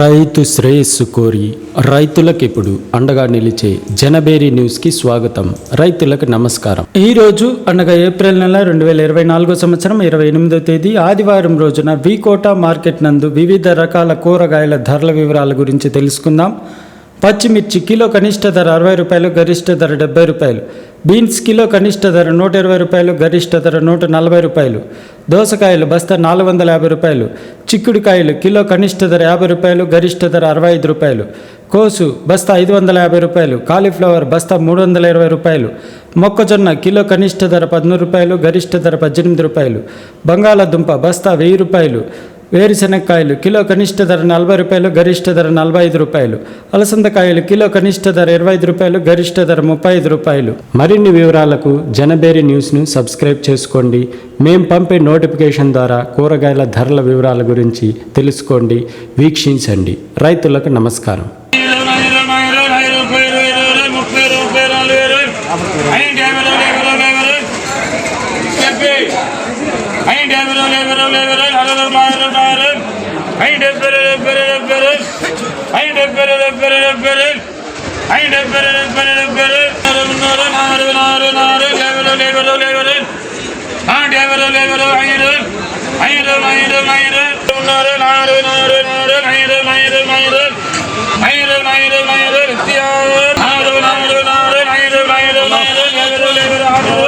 రైతు శ్రేయస్సు కోరి రైతులకు ఇప్పుడు అండగా నిలిచే జనబేరి న్యూస్కి స్వాగతం. రైతులకు నమస్కారం. ఈ రోజు అనగా ఏప్రిల్ నెల రెండు వేల ఇరవై నాలుగో సంవత్సరం ఇరవై ఎనిమిదో తేదీ ఆదివారం రోజున వికోట మార్కెట్ నందు వివిధ రకాల కూరగాయల ధరల వివరాల గురించి తెలుసుకుందాం. పచ్చిమిర్చి కిలో కనిష్ట ధర అరవై రూపాయలు గరిష్ట ధర డెబ్బై రూపాయలు. బీన్స్ కిలో కనిష్ట ధర నూట ఇరవై రూపాయలు గరిష్ట ధర నూట నలభై రూపాయలు. దోసకాయలు బస్తా నాలుగు వందల యాభై రూపాయలు. చిక్కుడుకాయలు కిలో కనిష్ట ధర యాభై రూపాయలు గరిష్ట ధర అరవై ఐదు రూపాయలు. కోసు బస్తా ఐదు వందల యాభై రూపాయలు. కాలీఫ్లవర్ బస్తా మూడు వందల ఇరవై రూపాయలు. మొక్కజొన్న కిలో కనిష్ట ధర పదమూడు రూపాయలు గరిష్ట ధర పద్దెనిమిది రూపాయలు. బంగాళాదుంప బస్తా వెయ్యి రూపాయలు. వేరుశెనక్కాయలు కిలో కనిష్ట ధర నలభై రూపాయలు గరిష్ట ధర నలభై ఐదు రూపాయలు. అలసందకాయలు కిలో కనిష్ట ధర ఇరవై ఐదు రూపాయలు గరిష్ట ధర ముప్పై ఐదు రూపాయలు. మరిన్ని వివరాలకు జనబేరి న్యూస్ను సబ్స్క్రైబ్ చేసుకోండి. మేం పంపే నోటిఫికేషన్ ద్వారా కూరగాయల ధరల వివరాల గురించి తెలుసుకోండి వీక్షించండి. రైతులకు నమస్కారం. ஐந்து எவரோ எவரோ எவரோ அறுபது மாறு மாறு ஐந்து பெரு பெரு பெரு ஐந்து பெரு பெரு பெரு ஐந்து பெரு பெரு பெரு முன்னூறு நாறு நாறு நாறு எவரோ எவரோ எவரோ ஆண்டு எவரோ எவரோ ஐந்து ஐந்து ஐந்து ஐந்து முன்னூறு நாறு நாறு நாறு ஐந்து ஐந்து ஐந்து ஐந்து ஐந்து ஐந்து நித்தியாவது நாறு நாறு நாறு ஐந்து ஐந்து ஐந்து எவரோ எவரோ ஆறு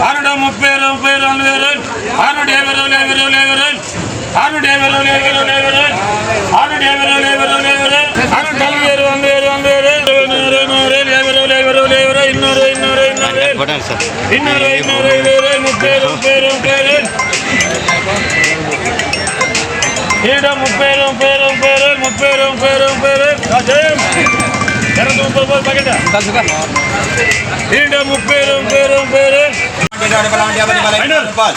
ఆరుడు ముప్పై ముప్పై రెండు వేలు ఆరుడు యాభై రోజులు యాభై రోజులు యాభై రోజులు ఆరుడు యాభై రోజులు యాభై రోజులు యాభై రోజులు ఆరుడు యాభై రోజులు యాభై రోజులు యాభై ముప్పై వేలు ఈడ ముప్పై ముప్పై ముప్పై ముప్పై ముప్పై ముప్పై. ముప్పై ముప్పై ముప్పై.